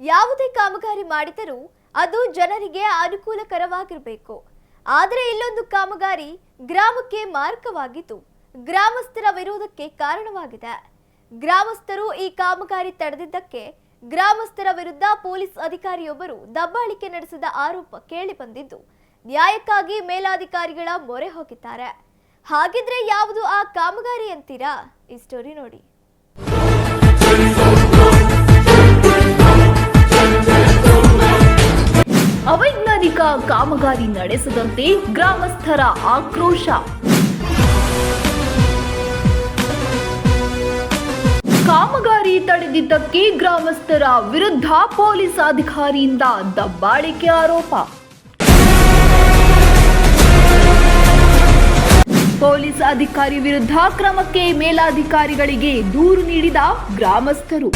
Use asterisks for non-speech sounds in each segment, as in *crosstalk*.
ಯಾವುದೇ ಕಾಮಗಾರಿ ಮಾಡಿದರೂ ಅದು ಜನರಿಗೆ ಅನುಕೂಲಕರವಾಗಿರಬೇಕು. ಆದರೆ ಇಲ್ಲೊಂದು ಕಾಮಗಾರಿ ಗ್ರಾಮಕ್ಕೆ ಮಾರಕವಾಗಿದ್ದು, ಗ್ರಾಮಸ್ಥರ ವಿರೋಧಕ್ಕೆ ಕಾರಣವಾಗಿದೆ. ಗ್ರಾಮಸ್ಥರು ಈ ಕಾಮಗಾರಿ ತಡೆದಿದ್ದಕ್ಕೆ ಗ್ರಾಮಸ್ಥರ ವಿರುದ್ಧ ಪೊಲೀಸ್ ಅಧಿಕಾರಿಯೊಬ್ಬರು ದಬ್ಬಾಳಿಕೆ ನಡೆಸಿದ ಆರೋಪ ಕೇಳಿ ಬಂದಿದ್ದು ನ್ಯಾಯಕ್ಕಾಗಿ ಮೇಲಾಧಿಕಾರಿಗಳ ಮೊರೆ ಹೋಗಿದ್ದಾರೆ. ಹಾಗಿದ್ರೆ ಯಾವುದು ಆ ಕಾಮಗಾರಿ ಅಂತೀರಾ? ಈ ಸ್ಟೋರಿ ನೋಡಿ. ಅವೈಜ್ಞಾನಿಕ ಕಾಮಗಾರಿ ನಡೆಸದಂತೆ ಗ್ರಾಮಸ್ಥರ ಆಕ್ರೋಶ. ಕಾಮಗಾರಿ ತಡೆದಿದ್ದಕ್ಕೆ ಗ್ರಾಮಸ್ಥರ ವಿರುದ್ಧ ಪೊಲೀಸ್ ಅಧಿಕಾರಿಯಿಂದ ದಬ್ಬಾಳಿಕೆ ಆರೋಪ. ಪೊಲೀಸ್ ಅಧಿಕಾರಿ ವಿರುದ್ಧ ಕ್ರಮಕ್ಕೆ ಮೇಲಾಧಿಕಾರಿಗಳಿಗೆ ದೂರು ನೀಡಿದ ಗ್ರಾಮಸ್ಥರು.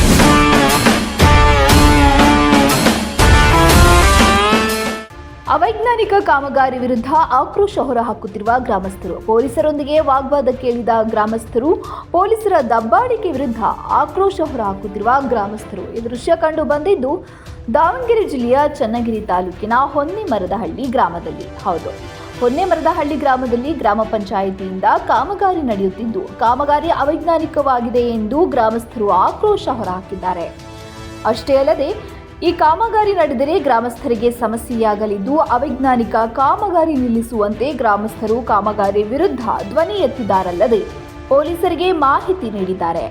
ಅವೈಜ್ಞಾನಿಕ ಕಾಮಗಾರಿ ವಿರುದ್ಧ ಆಕ್ರೋಶ ಹೊರಹಾಕುತ್ತಿರುವ ಗ್ರಾಮಸ್ಥರು. ಪೊಲೀಸರೊಂದಿಗೆ ವಾಗ್ವಾದ ಕೇಳಿದ ಗ್ರಾಮಸ್ಥರು ಪೊಲೀಸರ ದಬ್ಬಾಳಿಕೆ ವಿರುದ್ಧ ಆಕ್ರೋಶ ಹೊರಹಾಕುತ್ತಿರುವ ಗ್ರಾಮಸ್ಥರು. ಈ ದೃಶ್ಯ ಕಂಡು ಬಂದಿದ್ದು, ದಾವಣಗೆರೆ ಜಿಲ್ಲೆಯ ಚನ್ನಗಿರಿ ತಾಲೂಕಿನ ಹೊನ್ನೆಮರದಹಳ್ಳಿ ಗ್ರಾಮದಲ್ಲಿ. ಹೌದು, ಹೊನ್ನೆಮರದಹಳ್ಳಿ ಗ್ರಾಮದಲ್ಲಿ ಗ್ರಾಮ ಪಂಚಾಯಿತಿಯಿಂದ ಕಾಮಗಾರಿ ನಡೆಯುತ್ತಿದ್ದು, ಕಾಮಗಾರಿ ಅವೈಜ್ಞಾನಿಕವಾಗಿದೆ ಎಂದು ಗ್ರಾಮಸ್ಥರು ಆಕ್ರೋಶ ಹೊರಹಾಕಿದ್ದಾರೆ. ಅಷ್ಟೇ ಅಲ್ಲದೆ ಈ ಕಾಮಗಾರಿ ನಡೆದರೆ ಗ್ರಾಮಸ್ಥರಿಗೆ ಸಮಸ್ಯೆಯಾಗಲಿದ್ದು, ಅವೈಜ್ಞಾನಿಕ ಕಾಮಗಾರಿ ನಿಲ್ಲಿಸುವಂತೆ ಗ್ರಾಮಸ್ಥರು ಕಾಮಗಾರಿ ವಿರುದ್ಧ ಧ್ವನಿ ಎತ್ತಿದ್ದಾರಲ್ಲದೆ ಪೊಲೀಸರಿಗೆ ಮಾಹಿತಿ ನೀಡಿದ್ದಾರೆ.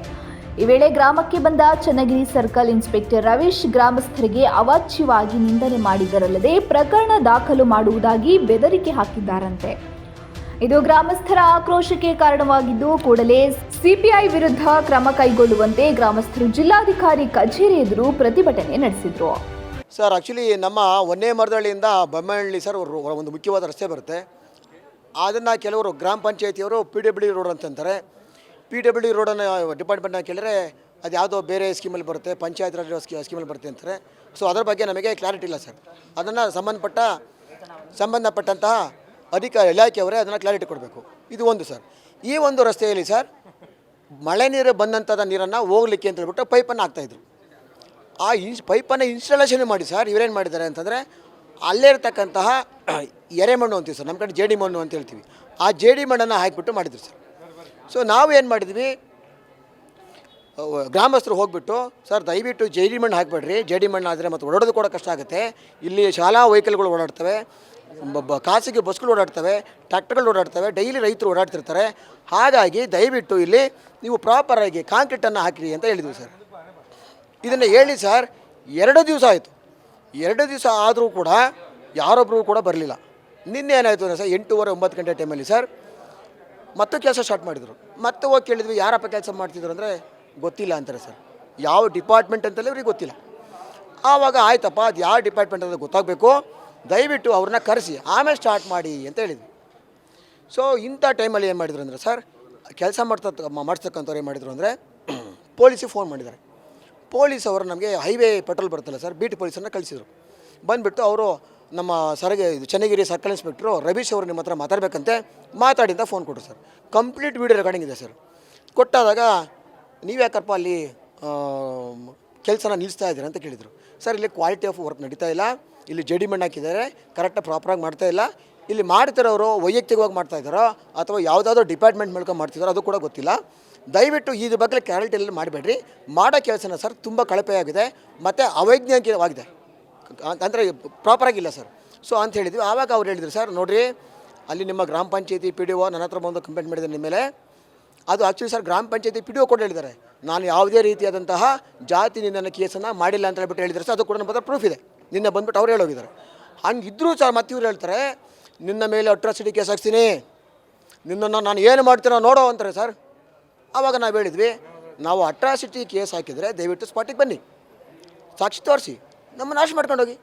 ಈ ವೇಳೆ ಗ್ರಾಮಕ್ಕೆ ಬಂದ ಚನ್ನಗಿರಿ ಸರ್ಕಲ್ ಇನ್ಸ್ಪೆಕ್ಟರ್ ರವೀಶ್ ಗ್ರಾಮಸ್ಥರಿಗೆ ಅವಾಚ್ಯವಾಗಿ ನಿಂದನೆ ಮಾಡಿದರಲ್ಲದೆ ಪ್ರಕರಣ ದಾಖಲು ಮಾಡುವುದಾಗಿ ಬೆದರಿಕೆ ಹಾಕಿದ್ದಾರಂತೆ. ಇದು ಗ್ರಾಮಸ್ಥರ ಆಕ್ರೋಶಕ್ಕೆ ಕಾರಣವಾಗಿದ್ದು, ಕೂಡಲೇ ಸಿಪಿಐ ವಿರುದ್ಧ ಕ್ರಮ ಕೈಗೊಳ್ಳುವಂತೆ ಗ್ರಾಮಸ್ಥರು ಜಿಲ್ಲಾಧಿಕಾರಿ ಕಚೇರಿ ಎದುರು ಪ್ರತಿಭಟನೆ ನಡೆಸಿದ್ರು. ಸರ್ ಆ್ಯಕ್ಚುಲಿ ನಮ್ಮ ಒಂದೇ ಮರದಳ್ಳಿಯಿಂದ ಬೊಮ್ಮಹಳ್ಳಿ ಸರ್ ಒಂದು ಮುಖ್ಯವಾದ ರಸ್ತೆ ಬರುತ್ತೆ. ಅದನ್ನು ಕೆಲವರು ಗ್ರಾಮ ಪಂಚಾಯತಿಯವರು ಪಿ ಡಬ್ಲ್ಯೂ ರೋಡ್ ಅಂತಂತಾರೆ. ಪಿ ಡಬ್ಲ್ಯೂ ರೋಡನ್ನು ಡಿಪಾರ್ಟ್ಮೆಂಟ್ನ ಕೇಳಿದ್ರೆ ಅದು ಯಾವುದೋ ಬೇರೆ ಸ್ಕೀಮಲ್ಲಿ ಬರುತ್ತೆ, ಪಂಚಾಯತ್ ರಾಜ್ ಸ್ಕೀ ಸ್ಕೀಮಲ್ಲಿ ಬರುತ್ತೆ ಅಂತಾರೆ. ಸೊ ಅದರ ಬಗ್ಗೆ ನಮಗೆ ಕ್ಲಾರಿಟಿ ಇಲ್ಲ ಸರ್ ಅದನ್ನು ಸಂಬಂಧಪಟ್ಟ, ಸಂಬಂಧಪಟ್ಟಂತಹ ಅಧಿಕಾರಿ, ಇಲಾಖೆಯವರೇ ಅದನ್ನು ಕ್ಲಾರಿಟಿ ಕೊಡಬೇಕು. ಇದು ಒಂದು ಸರ್ ಈ ಒಂದು ರಸ್ತೆಯಲ್ಲಿ ಸರ್ ಮಳೆ ನೀರು ಬಂದಂಥದ ನೀರನ್ನು ಹೋಗ್ಲಿಕ್ಕೆ ಅಂತ ಹೇಳ್ಬಿಟ್ಟು ಪೈಪನ್ನು ಹಾಕ್ತಾಯಿದ್ರು. ಆ ಇನ್ಸ್, ಪೈಪನ್ನು ಇನ್ಸ್ಟಾಲೇಷನ್ ಮಾಡಿ ಸರ್, ಇವರೇನು ಮಾಡಿದ್ದಾರೆ ಅಂತಂದರೆ ಅಲ್ಲೇ ಇರ್ತಕ್ಕಂತಹ *clears throat* ಎರೆಮಣ್ಣು ಅಂತೀವಿ ಸರ್, ನಮ್ಮ ಕಡೆ ಜೇಡಿ ಮಣ್ಣು ಅಂತ ಹೇಳ್ತೀವಿ. ಆ ಜೇಡಿ ಮಣ್ಣನ್ನು ಹಾಕಿಬಿಟ್ಟು ಮಾಡಿದ್ರು ಸರ್. ಸೊ ನಾವು ಏನು ಮಾಡಿದ್ವಿ? ಗ್ರಾಮಸ್ಥರು ಹೋಗ್ಬಿಟ್ಟು, ಸರ್, ದಯವಿಟ್ಟು ಜೇಡಿ ಮಣ್ಣು ಹಾಕಬೇಡ್ರಿ, ಜೇಡಿ ಮಣ್ಣು ಆದರೆ ಮತ್ತು ಓಡೋದು ಕೂಡ ಕಷ್ಟ ಆಗುತ್ತೆ. ಇಲ್ಲಿ ಶಾಲಾ ವೆಹಿಕಲ್ಗಳು ಓಡಾಡ್ತವೆ. ಬ- ಖಾಸಗಿ ಬಸ್ಗಳು ಓಡಾಡ್ತವೆ, ಟ್ರ್ಯಾಕ್ಟರ್ಗಳು ಓಡಾಡ್ತವೆ ಡೈಲಿ ರೈತರು ಓಡಾಡ್ತಿರ್ತಾರೆ. ಹಾಗಾಗಿ ದಯವಿಟ್ಟು ಇಲ್ಲಿ ನೀವು ಪ್ರಾಪರಾಗಿ ಕಾಂಕ್ರೀಟನ್ನು ಹಾಕಿರಿ ಅಂತ ಹೇಳಿದ್ವಿ ಸರ್. ಇದನ್ನು ಹೇಳಿ ಸರ್, ಎರಡು ದಿವಸ ಆಯಿತು. ಎರಡು ದಿವಸ ಆದರೂ ಕೂಡ ಯಾರೊಬ್ಬರು ಕೂಡ ಬರಲಿಲ್ಲ. ನಿನ್ನೆ ಏನಾಯಿತು ಅಂದರೆ ಸರ್, ಎಂಟೂವರೆ, ಒಂಬತ್ತು ಗಂಟೆ ಟೈಮಲ್ಲಿ ಸರ್, ಮತ್ತೆ ಕೆಲಸ ಸ್ಟಾರ್ಟ್ ಮಾಡಿದರು. ಮತ್ತೆ ಹೋಗಿ ಕೇಳಿದ್ವಿ, ಯಾರಪ್ಪ ಕೆಲಸ ಮಾಡ್ತಿದ್ರು ಅಂದರೆ ಗೊತ್ತಿಲ್ಲ ಅಂತಾರೆ ಸರ್. ಯಾವ ಡಿಪಾರ್ಟ್ಮೆಂಟ್ ಅಂತಲೇ ಇವ್ರಿಗೆ ಗೊತ್ತಿಲ್ಲ. ಆವಾಗ ಆಯ್ತಪ್ಪ, ಅದು ಯಾವ ಡಿಪಾರ್ಟ್ಮೆಂಟ್ ಅಂತ ಗೊತ್ತಾಗಬೇಕು. ದಯವಿಟ್ಟು ಅವ್ರನ್ನ ಕರೆಸಿ, ಆಮೇಲೆ ಸ್ಟಾರ್ಟ್ ಮಾಡಿ ಅಂತ ಹೇಳಿದ್ವಿ. ಸೊ ಇಂಥ ಟೈಮಲ್ಲಿ ಏನು ಮಾಡಿದ್ರು ಅಂದರೆ ಸರ್ ಕೆಲಸ ಮಾಡ್ತಾ ಮಾಡಿಸ್ತಕ್ಕಂಥವ್ರು ಏನು ಮಾಡಿದ್ರು ಅಂದರೆ, *clears throat* ಪೊಲೀಸಿಗೆ ಫೋನ್ ಮಾಡಿದ್ದಾರೆ. ಪೊಲೀಸ್ ಅವರು ನಮಗೆ ಹೈವೇ ಪೆಟ್ರೋಲ್ ಬರ್ತಲ್ಲ ಸರ್ ಬೀಟ್ ಪೊಲೀಸನ್ನು ಕಳಿಸಿದ್ರು. ಬಂದುಬಿಟ್ಟು ಅವರು ನಮ್ಮ ಸರಗೆ ಇದು ಚನ್ನಗಿರಿ ಸರ್ಕಲ್ ಇನ್ಸ್ಪೆಕ್ಟ್ರು ರವೀಶ್ ಅವರು ನಿಮ್ಮ ಹತ್ರ ಮಾತಾಡಬೇಕಂತೆ ಮಾತಾಡಿದ ಫೋನ್ ಕೊಟ್ಟರು ಸರ್ ಕಂಪ್ಲೀಟ್ ವೀಡಿಯೋ ರೆಕಾರ್ಡಿಂಗ್ ಇದೆ ಸರ್ ಕೊಟ್ಟಾದಾಗ ನೀವ್ಯಾಕಪ್ಪ ಅಲ್ಲಿ ಕೆಲಸನ ನಿಲ್ಲಿಸ್ತಾ ಇದ್ದೀರಾ? ಅಂತ ಕೇಳಿದರು. ಸರ್ ಇಲ್ಲಿ ಕ್ವಾಲಿಟಿ ಆಫ್ ವರ್ಕ್ ನಡೀತಾ ಇಲ್ಲ. ಇಲ್ಲಿ ಜಡಿ ಮಣ್ಣು ಹಾಕಿದ್ದಾರೆ ಕರೆಕ್ಟಾಗಿ ಪ್ರಾಪರಾಗಿ ಮಾಡ್ತಾ ಇಲ್ಲ. ಇಲ್ಲಿ ಮಾಡ್ತಿರೋರು ವೈಯಕ್ತಿಕವಾಗಿ ಮಾಡ್ತಾ ಇದ್ದಾರೋ ಅಥವಾ ಯಾವುದಾದ್ರೂ ಡಿಪಾರ್ಟ್ಮೆಂಟ್ ಮೂಲಕ ಮಾಡ್ತಿದ್ದಾರೋ ಅದು ಕೂಡ ಗೊತ್ತಿಲ್ಲ. ದಯವಿಟ್ಟು ಇದ್ರ ಬಗ್ಗೆ ಕ್ಲಾರಿಟಿ ಎಲ್ಲ ಮಾಡಬೇಡ್ರಿ. ಮಾಡೋ ಕೆಲಸನ ಸರ್ ತುಂಬ ಕಳಪೆಯಾಗಿದೆ ಮತ್ತು ಅವೈಜ್ಞಾನಿಕವಾಗಿದೆ. ಅಂದರೆ ಪ್ರಾಪರಾಗಿಲ್ಲ ಸರ್. ಸೊ ಅಂತ ಹೇಳಿದ್ವಿ. ಆವಾಗ ಅವ್ರು ಹೇಳಿದ್ರು, ಸರ್ ನೋಡಿರಿ, ಅಲ್ಲಿ ನಿಮ್ಮ ಗ್ರಾಮ ಪಂಚಾಯತಿ ಪಿ ಡಿ ಒ ನನ್ನ ಹತ್ರ ಬಂದು ಕಂಪ್ಲೇಂಟ್ ಮಾಡಿದ್ದಾರೆ ನಿಮ್ಮ ಮೇಲೆ. ಅದು ಆ್ಯಕ್ಚುಲಿ ಸರ್ ಗ್ರಾಮ ಪಂಚಾಯತಿ ಪಿ ಡಿ ಒ ಕೂಡ ಹೇಳಿದ್ದಾರೆ. ನಾನು ಯಾವುದೇ ರೀತಿಯಾದಂತಹ ಜಾತಿ ನಿಂದನ ಕೇಸನ್ನು ಮಾಡಿಲ್ಲ ಅಂತ ಹೇಳ್ಬಿಟ್ಟು ಹೇಳಿದ್ದಾರೆ ಸರ್. ಅದು ಕೂಡ ನಮ್ಮ ಹತ್ರ ಪ್ರೂಫ್ ಇದೆ. ನಿನ್ನೆ ಬಂದ್ಬಿಟ್ಟು ಅವ್ರು ಹೇಳೋಗಿದ್ದಾರೆ. ಹಂಗಿದ್ರೂ ಸರ್ ಮತ್ತೆ ಇವ್ರು ಹೇಳ್ತಾರೆ, ನಿನ್ನ ಮೇಲೆ ಅಟ್ರಾಸಿಟಿ ಕೇಸ್ ಹಾಕ್ತೀನಿ ನಿನ್ನನ್ನು ನಾನು ಏನು ಮಾಡ್ತೀನೋ ನೋಡೋ ಅಂತಾರೆ ಸರ್. ಆವಾಗ ನಾವು ಹೇಳಿದ್ವಿ, ನಾವು ಅಟ್ರಾಸಿಟಿ ಕೇಸ್ ಹಾಕಿದರೆ ದಯವಿಟ್ಟು ಸ್ಪಾಟಿಗೆ ಬನ್ನಿ. ಸಾಕ್ಷಿ ತೋರಿಸಿ. ನಮ್ಮ ನಾಶ ಮಾಡ್ಕೊಂಡು ಹೋಗಿ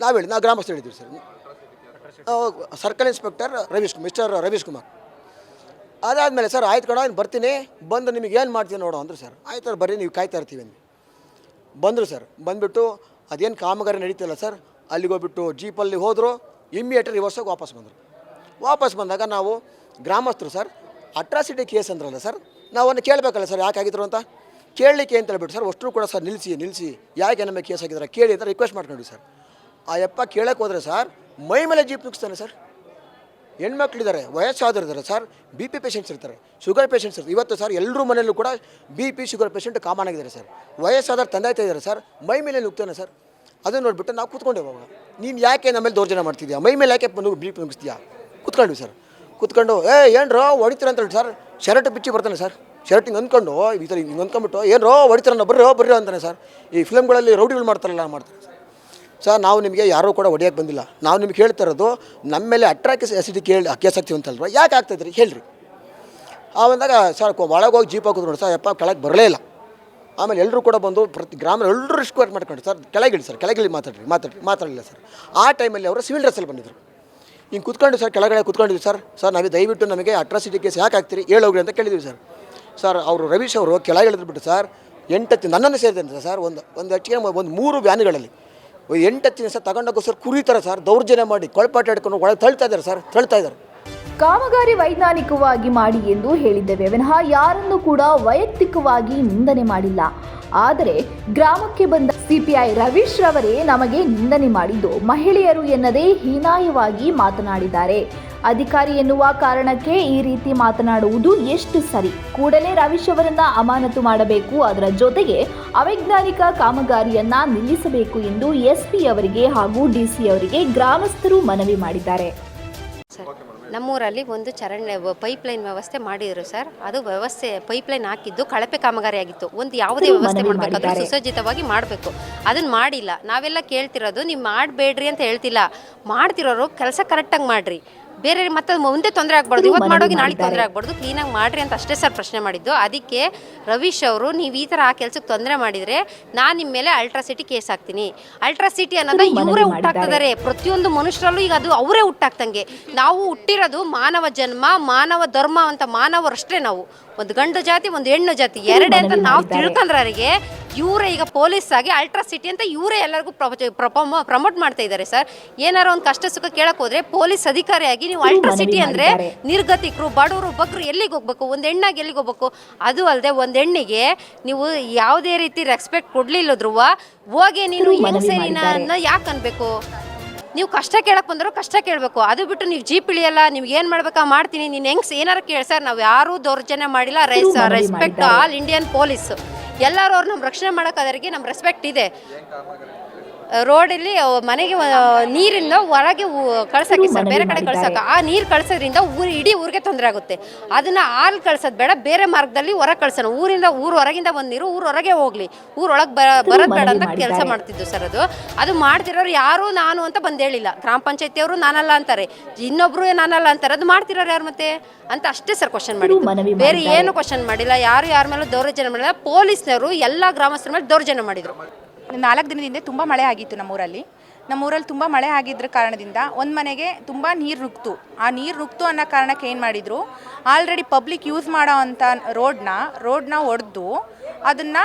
ನಾವು ಹೇಳಿ ನಾವು ಗ್ರಾಮಸ್ಥರು ಹೇಳಿದ್ವಿ sir. Circle inspector Ravish mister Ravish Kumar. ಅದಾದಮೇಲೆ ಸರ್, ಆಯ್ತು ಕಣ ನಾನು ಬರ್ತೀನಿ. ಬಂದು ನಿಮಗೆ ಏನು ಮಾಡ್ತೀನಿ ನೋಡೋ ಅಂದರು ಸರ್. ಆಯ್ತು ಸರ್, ಬರ್ರಿ, ನೀವು ಕಾಯ್ತಾ ಇರ್ತೀವಿ ಅಂದ್ವಿ. ಬಂದರು ಸರ್. ಬಂದುಬಿಟ್ಟು ಅದೇನು ಕಾಮಗಾರಿ ನಡೀತಿಲ್ಲ ಸರ್. ಅಲ್ಲಿಗೆ ಹೋಗ್ಬಿಟ್ಟು ಜೀಪಲ್ಲಿ ಹೋದರು ಇಮ್ಮಿಡಿಯೇಟ್ ರಿವರ್ಸಾಗಿ ವಾಪಸ್ ಬಂದರು. ವಾಪಸ್ ಬಂದಾಗ ನಾವು ಗ್ರಾಮಸ್ಥರು ಸರ್ ಅಟ್ರಾಸಿಟಿ ಕೇಸ್ ಅಂದ್ರಲ್ಲ ಸರ್ ನಾವು ಅವನ್ನ ಕೇಳಬೇಕಲ್ಲ ಸರ್ ಯಾಕೆ ಆಗಿದ್ರು ಅಂತ. ಕೇಳಲಿಕ್ಕೆ ಅಂತ ಹೇಳ್ಬಿಟ್ಟು ಸರ್, ಅಷ್ಟರು ಕೂಡ ಸರ್ ನಿಲ್ಲಿಸಿ ನಿಲ್ಲಿಸಿ ಯಾಕೆ ನಮ್ಮ ಕೇಸ್ ಆಗಿದ್ದಾರೆ ಕೇಳಿ ಅಂತ ರಿಕ್ವೆಸ್ಟ್ ಮಾಡ್ಕೊಂಡ್ವಿ ಸರ್. ಆ ಯಪ್ಪ ಕೇಳಕ್ಕೆ ಹೋದರೆ ಸರ್, ಮೈ ಮೇಲೆ ಜೀಪ್ ನುಗ್ಸ್ತಾನೆ ಸರ್. ಹೆಣ್ಮಕ್ಳಿದ್ದಾರೆ ವಯಸ್ಸಾದರಿದ್ದಾರೆ ಸರ್ ಬಿ ಪಿ ಪೇಷಂಟ್ಸ್ ಇರ್ತಾರೆ ಶುಗರ್ ಪೇಷಂಟ್ಸ್ ಇರ್ತಾರೆ. ಇವತ್ತು ಸರ್ ಎಲ್ಲರೂ ಮನೆಯಲ್ಲೂ ಕೂಡ B P sugar patient common ಆಗಿದ್ದಾರೆ ಸರ್. ವಯಸ್ಸಾದ ತಂದೆ ಇದ್ದಾರೆ ಸರ್, ಮೈ ಮೇಲೆ ನುಗ್ತಾನೆ ಸರ್. ಅದನ್ನು ನೋಡಿಬಿಟ್ಟು ನಾವು ಕೂತ್ಕೊಂಡೆ ನೀನು ಯಾಕೆ ನಮ್ಮ ಮೇಲೆ ದೌರ್ಜನ್ಯ ಮಾಡ್ತಿದ್ಯಾ? ಮೈ ಮೇಲೆ ಯಾಕೆ ಬಂದು ಬಿ ಪಿ ನುಗ್ಸ್ತೀಯಾ? ಕೂತ್ಕೊಂಡ್ವಿ ಸರ್. ಕೂತ್ಕೊಂಡು, ಏ, ಏನ್ರೋ ಹೊಡಿತೀರ ಅಂತ ಹೇಳಿ ಸರ್. ಶರ್ಟ್ ಬಿಚ್ಚಿ ಬರ್ತಾನೆ ಸರ್. ಶರ್ಟ್ ಹಿಂಗೆ ಅಂದ್ಕೊಂಡು, ಈ ಥರ ಹಿಂಗೆ ಅಂದ್ಕೊಂಬಿಟ್ಟು ಏನರೋ ಹೊಡಿತಾರನ್ನ ಬರ್ರಿ ಬರ್ರಿ ಅಂತಾನೆ ಸರ್. ಈ ಫಿಲ್ಮ್ಗಳಲ್ಲಿ ರೌಡಿಗಳು ಮಾಡ್ತಾರಲ್ಲ, ಮಾಡ್ತಾರೆ ಸರ್, ನಾವು ನಿಮಗೆ ಯಾರೂ ಕೂಡ ಹೊಡಿಯೋಕ್ಕೆ ಬಂದಿಲ್ಲ. ನಾವು ನಿಮ್ಗೆ ಹೇಳ್ತಾ ಇರೋದು, ನಮ್ಮ ಮೇಲೆ ಅಟ್ರಾಕ್ ಎಸಿಡಿ ಕೇಳಿ, ಕೇಸ್ ಆಗ್ತೀವಿ ಅಂತಲ್ವ? ಯಾಕೆ ಆಗ್ತಾಯಿದ್ರಿ ಹೇಳ್ರಿ. ಆವಂದಾಗ ಸರ್ ಒಳಗೆ ಹೋಗಿ ಜೀಪ್ ಹಾಕಿದ್ರು ಸರ್, ಯಪ್ಪ, ಕೆಳಗೆ ಬರಲೇ ಇಲ್ಲ. ಆಮೇಲೆ ಎಲ್ಲರೂ ಕೂಡ ಬಂದು ಪ್ರತಿ ಗ್ರಾಮ ಎಲ್ಲರೂ ಸ್ಕ್ವೇರ್ ಮಾಡ್ಕೊಂಡು ಸರ್. ಕೆಳಗಿಳಿ ಸರ್, ಕೆಳಗಿಳಿ ಮಾತಾಡ್ರಿ ಮಾತಾಡ್ರಿ, ಮಾತಾಡಲಿಲ್ಲ ಸರ್. ಆ ಟೈಮಲ್ಲಿ ಅವರು ಸಿವಿಲ್ ಡ್ರೆಸ್ಸಲ್ಲಿ ಬಂದಿದ್ರು. ಹಿಂಗೆ ಕುತ್ಕೊಂಡು ಸರ್, ಕೆಳಗಡೆ ಕೂತ್ಕೊಂಡಿದ್ವಿ ಸರ್. ಸರ್, ನಾವು ದಯವಿಟ್ಟು ನಮಗೆ ಅಟ್ರಾಸಿಟಿ ಕೇಸ್ ಯಾಕೆ ಹಾಕ್ತೀರಿ? ಹೇಳೋಗ್ರಿ ಅಂತ ಕೇಳಿದ್ವಿ ಸರ್. ಸರ್, ಅವರು ರವೀಶ್ ಅವರು ಕೆಳಗೆ ಇಳಿದ್ಬಿಟ್ಟು ಸರ್, ಎಂಟತ್ತಿ ನನ್ನನ್ನು ಸೇರಿದಂತೆ ಸರ್, ಒಂದು ಒಂದು ಹೆಚ್ಚಿಗೆ ಒಂದು ಮೂರು ವ್ಯಾನ್ಗಳಲ್ಲಿ. ಎಂಟತ್ತಿನ ಸರ್ ತಗೊಂಡೋಗೋ ಸರ್ ಕುರಿತಾರೆ ಸರ್, ದೌರ್ಜನ್ಯ ಮಾಡಿ ಕೊಳಪಾಟ ಹಿಡ್ಕೊಂಡು ಒಳಗೆ ತಳ್ತಾ ಇದ್ದಾರೆ ಸರ್, ತಳ್ತಾ ಇದ್ದಾರೆ. ಕಾಮಗಾರಿ ವೈಜ್ಞಾನಿಕವಾಗಿ ಮಾಡಿ ಎಂದು ಹೇಳಿದ್ದೇವೆ. ವಿನಃ ಯಾರನ್ನು ಕೂಡ ವೈಯಕ್ತಿಕವಾಗಿ ನಿಂದನೆ ಮಾಡಿಲ್ಲ. ಆದರೆ ಗ್ರಾಮಕ್ಕೆ ಬಂದ ಸಿಪಿಐ ರವೀಶ್ ರವರೇ ನಮಗೆ ನಿಂದನೆ ಮಾಡಿದ್ದು ಮಹಿಳೆಯರು ಎನ್ನದೇ ಹೀನಾಯವಾಗಿ ಮಾತನಾಡಿದ್ದಾರೆ. ಅಧಿಕಾರಿ ಎನ್ನುವ ಕಾರಣಕ್ಕೆ ಈ ರೀತಿ ಮಾತನಾಡುವುದು ಎಷ್ಟು ಸರಿ? ಕೂಡಲೇ ರವೀಶ್ ಅವರನ್ನ ಅಮಾನತು ಮಾಡಬೇಕು. ಅದರ ಜೊತೆಗೆ ಅವೈಜ್ಞಾನಿಕ ಕಾಮಗಾರಿಯನ್ನ ನಿಲ್ಲಿಸಬೇಕು ಎಂದು ಎಸ್ಪಿ ಅವರಿಗೆ ಹಾಗೂ ಡಿಸಿ ಅವರಿಗೆ ಗ್ರಾಮಸ್ಥರು ಮನವಿ ಮಾಡಿದ್ದಾರೆ. ನಮ್ಮೂರಲ್ಲಿ ಒಂದು ಚರಂಡಿ ಪೈಪ್ ಲೈನ್ ವ್ಯವಸ್ಥೆ ಮಾಡಿದ್ರು ಸರ್. ಅದು ವ್ಯವಸ್ಥೆ ಪೈಪ್ ಲೈನ್ ಹಾಕಿದ್ದು ಕಳಪೆ ಕಾಮಗಾರಿ ಆಗಿತ್ತು. ಒಂದು ಯಾವುದೇ ವ್ಯವಸ್ಥೆ ಮಾಡಬೇಕಾದ್ರೂ ಸುಸಜ್ಜಿತವಾಗಿ ಮಾಡಬೇಕು. ಅದನ್ನ ಮಾಡಿಲ್ಲ. ನಾವೆಲ್ಲ ಕೇಳ್ತಿರೋದು ನೀವು ಮಾಡಬೇಡ್ರಿ ಅಂತ ಹೇಳ್ತಿಲ್ಲ. ಮಾಡ್ತಿರೋರು ಕೆಲಸ ಕರೆಕ್ಟಾಗಿ ಮಾಡ್ರಿ. ಬೇರೆ ಮತ್ತೆ ಮುಂದೆ ತೊಂದರೆ ಆಗ್ಬಾರ್ದು. ಇವತ್ತು ಮಾಡೋಗಿ ನಾಳೆ ತೊಂದರೆ ಆಗ್ಬಾರ್ದು. ಕ್ಲೀನಾಗಿ ಮಾಡ್ರಿ ಅಂತ ಅಷ್ಟೇ ಸರ್ ಪ್ರಶ್ನೆ ಮಾಡಿದ್ದು. ಅದಕ್ಕೆ ರವೀಶ್ ಅವರು ನೀವು ಈ ಥರ ಆ ಕೆಲಸಕ್ಕೆ ತೊಂದರೆ ಮಾಡಿದರೆ ನಾನು ನಿಮ್ಮ ಮೇಲೆ ಅಲ್ಟ್ರಾಸಿಟಿ ಕೇಸ್ ಹಾಕ್ತೀನಿ. ಅಲ್ಟ್ರಾಸಿಟಿ ಅನ್ನೋದು ಇವರೇ ಹುಟ್ಟಾಗ್ತದಾರೆ ಹುಟ್ಟಾಕ್ತಿದ್ದಾರೆ ಪ್ರತಿಯೊಂದು ಮನುಷ್ಯರಲ್ಲೂ ಈಗ ಅದು ಅವರೇ ಹುಟ್ಟಾಕ್ತಂಗೆ. ನಾವು ಹುಟ್ಟಿರೋದು ಮಾನವ ಜನ್ಮ ಮಾನವ ಧರ್ಮ ಅಂತ ಮಾನವರಷ್ಟೇ ನಾವು. ಒಂದು ಗಂಡು ಜಾತಿ ಒಂದು ಹೆಣ್ಣು ಜಾತಿ ಎರಡೇ ಅಂತ ನಾವು ತಿಳ್ಕೊಂಡ್ರವರಿಗೆ ಇವರೇ ಈಗ ಪೊಲೀಸ್ ಆಗಿ ಅಲ್ಟ್ರಾ ಸಿಟಿ ಅಂತ ಇವರೇ ಎಲ್ಲರಿಗೂ ಪ್ರಮೋಟ್ ಮಾಡ್ತಾ ಇದ್ದಾರೆ ಸರ್ ಏನಾರ ಒಂದು ಕಷ್ಟ ಸುಖ ಕೇಳಕ್ ಹೋದ್ರೆ ಪೊಲೀಸ್ ಅಧಿಕಾರಿಯಾಗಿ ನೀವು ಅಲ್ಟ್ರಾ ಸಿಟಿ ಅಂದ್ರೆ ನಿರ್ಗತಿಕರು ಬಡವರು ಬಗ್ರು ಎಲ್ಲಿಗೆ ಹೋಗ್ಬೇಕು? ಒಂದು ಹೆಣ್ಣಾಗಿ ಎಲ್ಲಿಗೆ ಹೋಗ್ಬೇಕು? ಅದು ಅಲ್ಲದೆ ಒಂದು ಹೆಣ್ಣಿಗೆ ನೀವು ಯಾವುದೇ ರೀತಿ ರೆಸ್ಪೆಕ್ಟ್ ಕೊಡ್ಲಿಲ್ಲದ್ರುವ ಹೋಗಿ ನೀನು ಮಾಡಿದ್ದಾರೆ. ಯಾಕೆ ಅನ್ಬೇಕು? ನೀವು ಕಷ್ಟ ಕೇಳಕ್ ಬಂದ್ರು ಕಷ್ಟ ಕೇಳಬೇಕು. ಅದು ಬಿಟ್ಟು ನೀವು ಜೀಪ್ ಇಳಿಯಲ್ಲ ನಿಮ್ಗೆ ಏನು ಮಾಡ್ಬೇಕಾ ಮಾಡ್ತೀನಿ. ನೀನು ಹೆಂಗ್ಸ್ ಏನಾರು ಕೇಳಿ ಸರ್ ನಾವು ಯಾರೂ ದೌರ್ಜನ್ಯ ಮಾಡಿಲ್ಲ. Rise respect. All Indian police ಎಲ್ಲರೂ ಅವ್ರು ನಮ್ಮ ರಕ್ಷಣೆ ಅದರಿಗೆ ನಮ್ಮ ರೆಸ್ಪೆಕ್ಟ್ ಇದೆ. ರೋಡಲ್ಲಿ ಮನೆಗೆ ನೀರಿಂದ ಹೊರಗೆ ಕಳ್ಸಕ್ಕೆ ಸರ್ ಬೇರೆ ಕಡೆ ಕಳ್ಸಕ್ಕ. ಆ ನೀರು ಕಳ್ಸೋದ್ರಿಂದ ಊರು ಇಡೀ ಊರಿಗೆ ತೊಂದರೆ ಆಗುತ್ತೆ. ಅದನ್ನ ಹಾಲ್ ಕಳ್ಸೋದು ಬೇಡ ಬೇರೆ ಮಾರ್ಗದಲ್ಲಿ ಹೊರಗೆ ಕಳ್ಸೋಣ. ಊರಿಂದ ಊರು ಹೊರಗಿಂದ ಬಂದ ನೀರು ಊರು ಹೊರಗೆ ಹೋಗ್ಲಿ. ಊರೊಳಗೆ ಬರೋದು ಬೇಡ ಅಂತ ಕೆಲಸ. ಮಾಡ್ತಿದ್ದು ಸರ್ ಅದು. ಅದು ಮಾಡ್ತಿರೋರು ಯಾರು ನಾನು ಅಂತ ಬಂದು ಹೇಳಿಲ್ಲ. ಗ್ರಾಮ ಪಂಚಾಯತಿಯವರು ನಾನಲ್ಲ ಅಂತಾರೆ. ಇನ್ನೊಬ್ರು ನಾನಲ್ಲ ಅಂತಾರೆ. ಅದು ಮಾಡ್ತಿರೋರು ಯಾರು ಮತ್ತೆ? ಅಂತ ಅಷ್ಟೇ ಸರ್ ಕ್ವಶನ್ ಮಾಡಿ ಬೇರೆ. ಏನು ಕ್ವಶನ್ ಮಾಡಿಲ್ಲ. ಯಾರು ಯಾರ ಮೇಲೆ ದೌರ್ಜನ್ಯ ಮಾಡಿಲ್ಲ. ಪೊಲೀಸ್ನವರು ಎಲ್ಲ ಗ್ರಾಮಸ್ಥರ ಮೇಲೆ ದೌರ್ಜನ್ಯ ಮಾಡಿದ್ರು. ನಾಲ್ಕು ದಿನದಿಂದ ತುಂಬ ಮಳೆ ಆಗಿತ್ತು ನಮ್ಮೂರಲ್ಲಿ. ನಮ್ಮೂರಲ್ಲಿ ತುಂಬ ಮಳೆ ಆಗಿದ್ರ ಕಾರಣದಿಂದ ಒಂದು ಮನೆಗೆ ತುಂಬ ನೀರು ರುಕ್ತು. ಆ ನೀರು ರುಕ್ತು ಅನ್ನೋ ಕಾರಣಕ್ಕೆ ಏನು ಮಾಡಿದರು? ಆಲ್ರೆಡಿ ಪಬ್ಲಿಕ್ ಯೂಸ್ ಮಾಡೋ ಅಂಥ ರೋಡ್ನ ರೋಡ್ನ ಒಡೆದು ಅದನ್ನು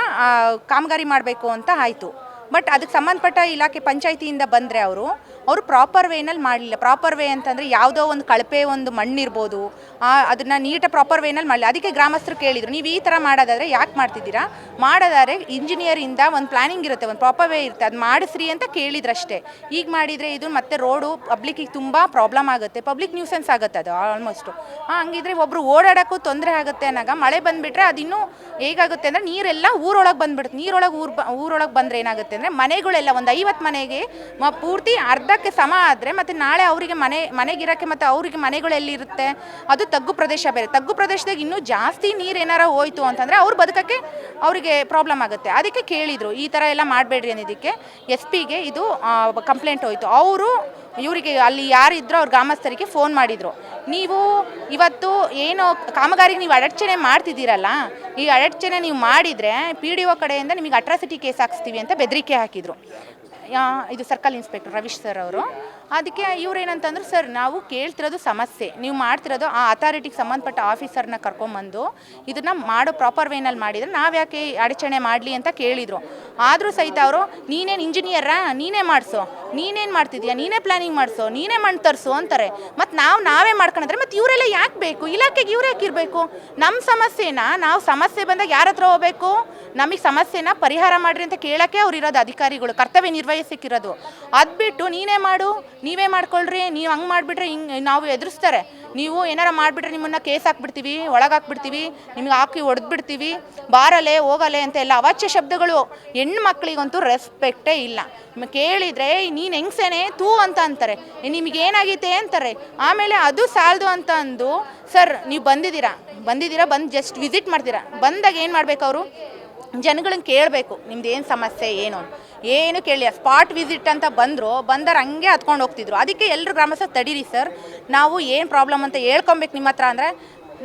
ಕಾಮಗಾರಿ ಮಾಡಬೇಕು ಅಂತ ಆಯಿತು. ಬಟ್ ಅದಕ್ಕೆ ಸಂಬಂಧಪಟ್ಟ ಇಲಾಖೆ ಪಂಚಾಯಿತಿಯಿಂದ ಬಂದರೆ ಅವರು ಅವರು ಪ್ರಾಪರ್ ವೇನಲ್ಲಿ ಮಾಡಲಿಲ್ಲ. ಪ್ರಾಪರ್ ವೇ ಅಂತಂದರೆ ಯಾವುದೋ ಒಂದು ಕಳಪೆ ಒಂದು ಮಣ್ಣಿರ್ಬೋದು ಅದನ್ನು ನೀಟಾಗಿ ಪ್ರಾಪರ್ ವೇನಲ್ಲಿ ಮಾಡಲಿಲ್ಲ. ಅದಕ್ಕೆ ಗ್ರಾಮಸ್ಥರು ಕೇಳಿದರು, ನೀವು ಈ ಥರ ಮಾಡೋದಾದರೆ ಯಾಕೆ ಮಾಡ್ತಿದ್ದೀರಾ? ಮಾಡೋದಾದ್ರೆ ಇಂಜಿನಿಯರಿಂದ ಒಂದು ಪ್ಲಾನಿಂಗ್ ಇರುತ್ತೆ, ಒಂದು ಪ್ರಾಪರ್ ವೇ ಇರುತ್ತೆ. ಅದು ಮಾಡಿಸ್ರಿ ಅಂತ ಕೇಳಿದ್ರಷ್ಟೇ ಈಗ ಮಾಡಿದರೆ ಇದು ಮತ್ತೆ ರೋಡು ಪಬ್ಲಿಕ್ಕಿಗೆ ತುಂಬ ಪ್ರಾಬ್ಲಮ್ ಆಗುತ್ತೆ. ಪಬ್ಲಿಕ್ ನ್ಯೂಸೆನ್ಸ್ ಆಗುತ್ತೆ ಅದು ಆಲ್ಮೋಸ್ಟು ಹಂಗಿದ್ರೆ ಒಬ್ಬರು ಓಡಾಡೋಕ್ಕೂ ತೊಂದರೆ ಆಗುತ್ತೆ ಅನ್ನೋಗ, ಮಳೆ ಬಂದುಬಿಟ್ರೆ ಅದಿನ್ನೂ ಹೇಗಾಗುತ್ತೆ ಅಂದರೆ ನೀರೆಲ್ಲ ಊರೊಳಗೆ ಬಂದ್ಬಿಡುತ್ತೆ. ನೀರೊಳಗೆ ಊರು ಊರೊಳಗೆ ಬಂದರೆ ಏನಾಗುತ್ತೆ ಅಂದರೆ ಮನೆಗಳೆಲ್ಲ ಒಂದು ಐವತ್ತು ಮನೆಗೆ ಪೂರ್ತಿ ಅರ್ಧಕ್ಕೆ ಸಮ ಆದರೆ ಮತ್ತು ನಾಳೆ ಅವರಿಗೆ ಮನೆ ಮನೆಗಿರೋಕ್ಕೆ ಮತ್ತು ಅವರಿಗೆ ಮನೆಗಳು ಎಲ್ಲಿರುತ್ತೆ? ಅದು ತಗ್ಗು ಪ್ರದೇಶ ಬೇರೆ. ತಗ್ಗು ಪ್ರದೇಶದಾಗ ಇನ್ನೂ ಜಾಸ್ತಿ ನೀರು ಏನಾರ ಹೋಯಿತು ಅಂತಂದರೆ ಅವ್ರು ಬದುಕೋಕ್ಕೆ ಅವರಿಗೆ ಪ್ರಾಬ್ಲಮ್ ಆಗುತ್ತೆ. ಅದಕ್ಕೆ ಕೇಳಿದರು, ಈ ಥರ ಎಲ್ಲ ಮಾಡಬೇಡ್ರಿ ಅನ್ನೋದಕ್ಕೆ ಎಸ್ ಪಿಗೆ ಇದು ಕಂಪ್ಲೇಂಟ್ ಹೋಯಿತು. ಅವರು ಇವರಿಗೆ ಅಲ್ಲಿ ಯಾರಿದ್ರು ಅವ್ರ ಗ್ರಾಮಸ್ಥರಿಗೆ ಫೋನ್ ಮಾಡಿದರು. ನೀವು ಇವತ್ತು ಏನು ಕಾಮಗಾರಿಗೆ ನೀವು ಅಡಚಣೆ ಮಾಡ್ತಿದ್ದೀರಲ್ಲ, ಈ ಅಡಚಣೆ ನೀವು ಮಾಡಿದರೆ ಪಿ ಡಿ ಒ ಕಡೆಯಿಂದ ನಿಮಗೆ ಅಟ್ರಾಸಿಟಿ ಕೇಸ್ ಹಾಕ್ಸ್ತೀವಿ ಅಂತ ಬೆದರಿಕೆ ಹಾಕಿದರು. ಯಾ- ಇದು ಸರ್ಕಲ್ ಇನ್ಸ್ಪೆಕ್ಟರ್ ರವೀಶ್ ಸರ್ ಅವರು. ಅದಕ್ಕೆ ಇವ್ರು ಏನಂತಂದ್ರೆ ಸರ್, ನಾವು ಕೇಳ್ತಿರೋದು ಸಮಸ್ಯೆ. ನೀವು ಮಾಡ್ತಿರೋದು ಆ ಅಥಾರಿಟಿಗೆ ಸಂಬಂಧಪಟ್ಟ ಆಫೀಸರ್ನ ಕರ್ಕೊಂಬಂದು ಇದನ್ನ ಮಾಡೋ ಪ್ರಾಪರ್ ವೇನಲ್ಲಿ ಮಾಡಿದರೆ ನಾವು ಯಾಕೆ ಅಡಚಣೆ ಮಾಡಲಿ ಅಂತ ಕೇಳಿದರು. ಆದರೂ ಸಹಿತ ಅವರು, ನೀನೇನು ಇಂಜಿನಿಯರಾ ನೀನೇ ಮಾಡಿಸೋ. ನೀನೇನು ಮಾಡ್ತಿದ್ಯಾ? ನೀನೇ ಪ್ಲಾನಿಂಗ್ ಮಾಡಿಸೋ. ನೀನೇ ಮಣ್ಣು ತರಿಸು ಅಂತಾರೆ. ಮತ್ತು ನಾವು ನಾವೇ ಮಾಡ್ಕೊಂಡ್ರೆ ಮತ್ತು ಇವರೆಲ್ಲ ಯಾಕೆ ಬೇಕು? ಇಲಾಖೆಗೆ ಇವ್ರು ಯಾಕೆ ಇರಬೇಕು? ನಮ್ಮ ಸಮಸ್ಯೆನ? ನಾವು ಸಮಸ್ಯೆ ಬಂದಾಗ ಯಾರ ಹತ್ರ ಹೋಗಬೇಕು? ನಮಗೆ ಸಮಸ್ಯೆನ? ಪರಿಹಾರ ಮಾಡಿರಿ ಅಂತ ಕೇಳೋಕ್ಕೆ ಅವ್ರು ಇರೋದು ಅಧಿಕಾರಿಗಳು, ಕರ್ತವ್ಯ ನಿರ್ವಹಿಸಕ್ಕಿರೋದು. ಅದು ಬಿಟ್ಟು ನೀನೇ ಮಾಡು. ನೀವೇ ಮಾಡ್ಕೊಳ್ರಿ, ನೀವು ಹಂಗೆ ಮಾಡಿಬಿಟ್ರೆ ಹಿಂಗೆ, ನಾವು ಎದುರಿಸ್ತಾರೆ. ನೀವು ಏನಾರ ಮಾಡಿಬಿಟ್ರೆ ನಿಮ್ಮನ್ನ ಕೇಸ್ ಹಾಕ್ಬಿಡ್ತೀವಿ, ಒಳಗೆ ಹಾಕ್ಬಿಡ್ತೀವಿ, ನಿಮ್ಗೆ ಹಾಕಿ ಹೊಡೆದ್ಬಿಡ್ತೀವಿ ಬಾರಲೆ, ಹೋಗಲೆ ಅಂತ ಎಲ್ಲ ಅವಾಚ್ಯ ಶಬ್ದಗಳು. ಹೆಣ್ಣು ಮಕ್ಕಳಿಗಂತೂ ರೆಸ್ಪೆಕ್ಟೇ ಇಲ್ಲ. ಕೇಳಿದರೆ ನೀನು ಹೆಂಗ್ಸೇನೆ? ತೂ ಅಂತ ಅಂತಾರೆ. ನಿಮಗೇನಾಗೈತೆ ಅಂತಾರೆ. ಆಮೇಲೆ ಅದು ಸಾಲದು ಅಂತ ಅಂದು, ಸರ್, ನೀವು ಬಂದಿದ್ದೀರಾ? ಬಂದಿದ್ದೀರಾ? ಬಂದು ಜಸ್ಟ್ ವಿಸಿಟ್ ಮಾಡ್ತೀರಾ? ಬಂದಾಗ ಏನು ಮಾಡ್ಬೇಕು ಅವರು? ಜನಗಳನ್ನ ಕೇಳಬೇಕು, ನಿಮ್ದು ಏನು ಸಮಸ್ಯೆ, ಏನು. ಏನು ಕೇಳಿ ಸ್ಪಾಟ್ ವಿಸಿಟ್ ಅಂತ ಬಂದರು ಬಂದರೆ ಹಂಗೆ ಹತ್ಕೊಂಡು ಹೋಗ್ತಿದ್ರು. ಅದಕ್ಕೆ ಎಲ್ಲರೂ ಗ್ರಾಮಸ್ಥರು ತಡೀರಿ ಸರ್. ನಾವು ಏನು ಪ್ರಾಬ್ಲಮ್ ಅಂತ ಹೇಳ್ಕೊಬೇಕು ನಿಮ್ಮ ಹತ್ರ ಅಂದರೆ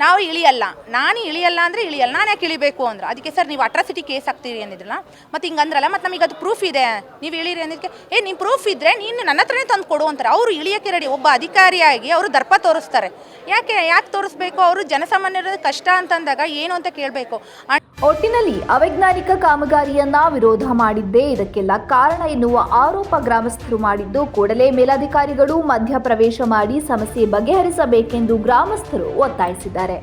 ನಾವು ಇಳಿಯಲ್ಲ, ನಾನು ಇಳಿಯಲ್ಲ ಅಂದರೆ ಇಳಿಯಲ್ಲ, ನಾನು ಯಾಕೆ ಇಳಿಬೇಕು ಅಂದ್ರೆ. ಅದಕ್ಕೆ ಸರ್, ನೀವು ಅಟ್ರಾಸಿಟಿ ಕೇಸ್ ಆಗ್ತೀರಿ ಅಂದಿದ್ರಲ್ಲ? ಮತ್ತು ಹಿಂಗೆ ಅಂದ್ರಲ್ಲ ಮತ್ತು ನಮಗೆ ಅದು ಪ್ರೂಫ್ ಇದೆ. ನೀವು ಇಳಿರಿ ಅಂದಿದ್ದಕ್ಕೆ ಏ ನಿಮ್ಮ ಪ್ರೂಫ್ ಇದ್ದರೆ ನೀನು ನನ್ನ ಹತ್ರನೇ ತಂದು ಕೊಡು ಅಂತಾರೆ. ಅವರು ಇಳಿಯಕ್ಕೆ ರೆಡಿ ಒಬ್ಬ ಅಧಿಕಾರಿಯಾಗಿ ಅವರು ದರ್ಪ ತೋರಿಸ್ತಾರೆ. ಯಾಕೆ ಯಾಕೆ ತೋರಿಸ್ಬೇಕು? ಅವರು ಜನಸಾಮಾನ್ಯರ ಕಷ್ಟ ಅಂತಂದಾಗ ಏನು ಅಂತ ಕೇಳಬೇಕು? ಒಟ್ಟಿನಲ್ಲಿ ಅವೈಜ್ಞಾನಿಕ ಕಾಮಗಾರಿಯನ್ನ ವಿರೋಧ ಮಾಡಿದ್ದೇ ಇದಕ್ಕೆಲ್ಲ ಕಾರಣ ಎನ್ನುವ ಆರೋಪ ಗ್ರಾಮಸ್ಥರು ಮಾಡಿದ್ದು ಕೂಡಲೇ ಮೇಲಾಧಿಕಾರಿಗಳು ಮಧ್ಯಪ್ರವೇಶ ಮಾಡಿ ಸಮಸ್ಯೆ ಬಗೆಹರಿಸಬೇಕೆಂದು ಗ್ರಾಮಸ್ಥರು ಒತ್ತಾಯಿಸಿದ್ದಾರೆ. ತಿಳಿಸಿದ್ದಾರೆ